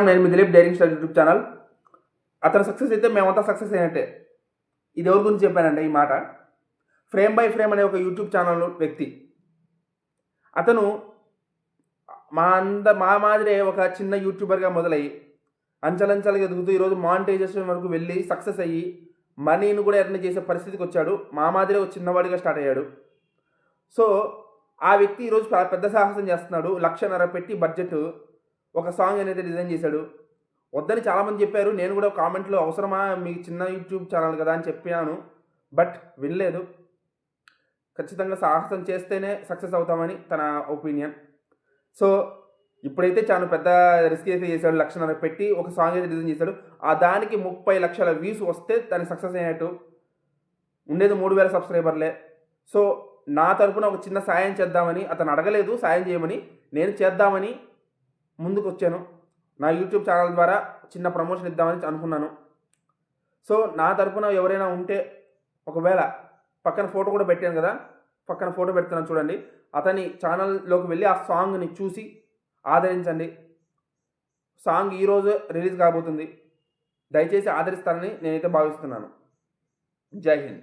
నేను మీ Dilip daring star YouTube channel. అతను success అయితే మేమంతా సక్సెస్ అయినట్టే. ఇది ఎవరి గురించి చెప్పానంటే ఈ మాట. ఫ్రేమ్ బై ఫ్రేమ్ అనే ఒక యూట్యూబ్ ఛానల్ వ్యక్తి. అతను మా అంద మా మాదిరే ఒక చిన్న యూట్యూబర్గా మొదలయ్యి అంచలంచలుగా ఎదుగుతూ ఈరోజు మానిటైజేషన్ వరకు వెళ్ళి సక్సెస్ అయ్యి మనీని కూడా ఎర్న్ చేసే పరిస్థితికి వచ్చాడు. మా మాదిరే ఒక చిన్నవాడిగా స్టార్ట్ అయ్యాడు. సో ఆ వ్యక్తి ఈరోజు చాలా పెద్ద సాహసం చేస్తున్నాడు. లక్షన్నర పెట్టి బడ్జెట్ ఒక సాంగ్ అనేది డిజైన్ చేశాడు. వద్దని చాలామంది చెప్పారు. నేను కూడా కామెంట్లో అవసరమా? మీ చిన్న యూట్యూబ్ ఛానల్ కదా అని చెప్పాను బట్ వినలేదు. ఖచ్చితంగా సాహసం చేస్తేనే సక్సెస్ అవుతామని తన ఒపీనియన్ సో ఇప్పుడైతే చాలా పెద్ద రిస్క్ అయితే చేశాడు. లక్షన్నర పెట్టి ఒక సాంగ్ అయితే డిజైన్ చేశాడు. ఆ దానికి ముప్పై లక్షల వ్యూస్ వస్తే దాన్ని సక్సెస్ అయినట్టు. ఉండేది మూడు వేల సబ్స్క్రైబర్లే సో నా తరపున ఒక చిన్న సాయం చేద్దామని అతను అడగలేదు. సాయం చేయమని నేను చేద్దామని ముందుకు వచ్చాను నా యూట్యూబ్ ఛానల్ ద్వారా చిన్న ప్రమోషన్ ఇద్దామని అనుకున్నాను. సో నా తరపున ఎవరైనా ఉంటే ఒకవేళ పక్కన ఫోటో కూడా పెట్టాను కదా పక్కన ఫోటో పెడుతున్నాను చూడండి. అతని ఛానల్లోకి వెళ్ళి ఆ సాంగ్ని చూసి ఆదరించండి. సాంగ్ ఈరోజు రిలీజ్ కాబోతుంది. దయచేసి ఆదరిస్తానని నేనైతే భావిస్తున్నాను. జై హింద్.